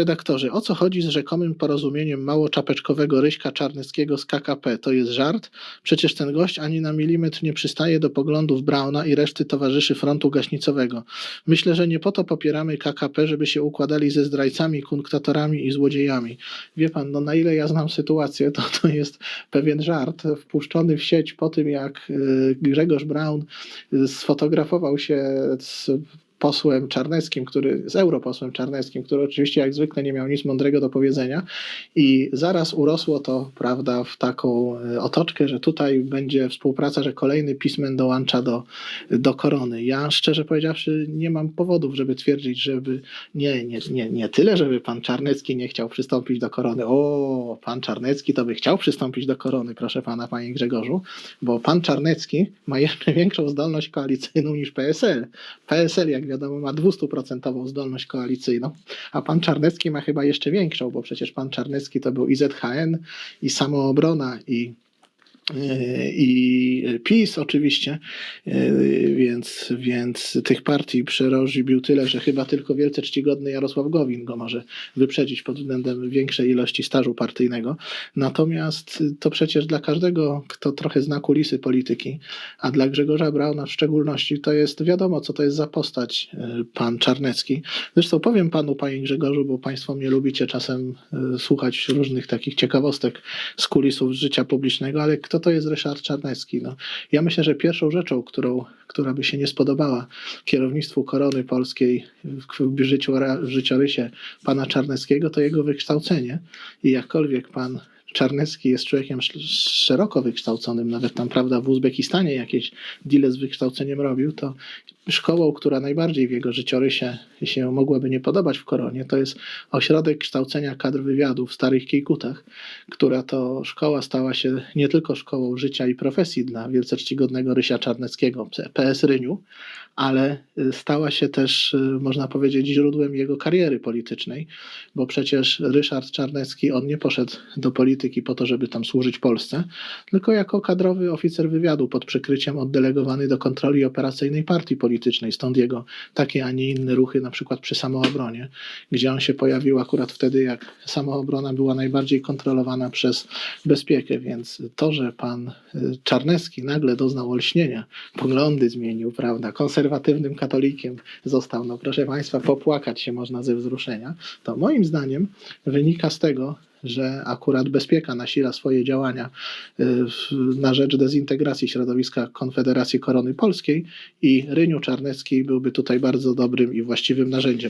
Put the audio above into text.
Redaktorze, o co chodzi z rzekomym porozumieniem mało-czapeczkowego Ryśka Czarneckiego z KKP? To jest żart? Przecież ten gość ani na milimetr nie przystaje do poglądów Brauna i reszty towarzyszy frontu gaśnicowego. Myślę, że nie po to popieramy KKP, żeby się układali ze zdrajcami, kunktatorami i złodziejami. Wie pan, no na ile ja znam sytuację, to to jest pewien żart wpuszczony w sieć po tym, jak y, Grzegorz Braun y, sfotografował się z posłem Czarneckim, który, z europosłem Czarneckim, który oczywiście jak zwykle nie miał nic mądrego do powiedzenia i zaraz urosło to, prawda, w taką e, otoczkę, że tutaj będzie współpraca, że kolejny pismen dołącza do, do korony. Ja szczerze powiedziawszy nie mam powodów, żeby twierdzić, żeby nie, nie, nie, nie tyle, żeby pan Czarnecki nie chciał przystąpić do korony. O, pan Czarnecki to by chciał przystąpić do korony, proszę pana, panie Grzegorzu, bo pan Czarnecki ma jeszcze większą zdolność koalicyjną niż PSL. PSL, jak wiadomo, ma 200% zdolność koalicyjną, a pan Czarnecki ma chyba jeszcze większą, bo przecież pan Czarnecki to był i ZHN, i Samoobrona, i i PiS oczywiście, e, więc, więc tych partii przerożbił tyle, że chyba tylko wielce czcigodny Jarosław Gowin go może wyprzedzić pod względem większej ilości stażu partyjnego. Natomiast to przecież dla każdego, kto trochę zna kulisy polityki, a dla Grzegorza Brauna w szczególności, to jest wiadomo, co to jest za postać e, pan Czarnecki. Zresztą powiem panu, panie Grzegorzu, bo państwo mnie lubicie czasem e, słuchać różnych takich ciekawostek z kulisów życia publicznego, ale kto to jest Ryszard Czarnecki? No, ja myślę, że pierwszą rzeczą, którą, która by się nie spodobała kierownictwu korony polskiej w, życiu, w życiorysie pana Czarneckiego, to jego wykształcenie. I jakkolwiek pan Czarnecki jest człowiekiem sz- szeroko wykształconym, nawet tam, prawda, w Uzbekistanie jakieś deale z wykształceniem robił, to szkołą, która najbardziej w jego życiorysie się mogłaby nie podobać w koronie, to jest ośrodek kształcenia kadr wywiadu w Starych Kiejkutach, która to szkoła stała się nie tylko szkołą życia i profesji dla wielce czcigodnego Rysia Czarneckiego, PS Ryniu, ale y, stała się też, y, można powiedzieć, źródłem jego kariery politycznej, bo przecież Ryszard Czarnecki, on nie poszedł do polityki po to, żeby tam służyć Polsce, tylko jako kadrowy oficer wywiadu pod przykryciem oddelegowany do kontroli operacyjnej partii politycznej, stąd jego takie, a nie inne ruchy, na przykład przy samoobronie, gdzie on się pojawił akurat wtedy, jak samoobrona była najbardziej kontrolowana przez bezpiekę, więc to, że pan y, Czarnecki nagle doznał olśnienia, poglądy zmienił, prawda, konserwatywnym katolikiem został, no proszę państwa, popłakać się można ze wzruszenia, to moim zdaniem wynika z tego, że akurat bezpieka nasila swoje działania y, na rzecz dezintegracji środowiska Konfederacji Korony Polskiej i Ryniu Czarnecki byłby tutaj bardzo dobrym i właściwym narzędziem.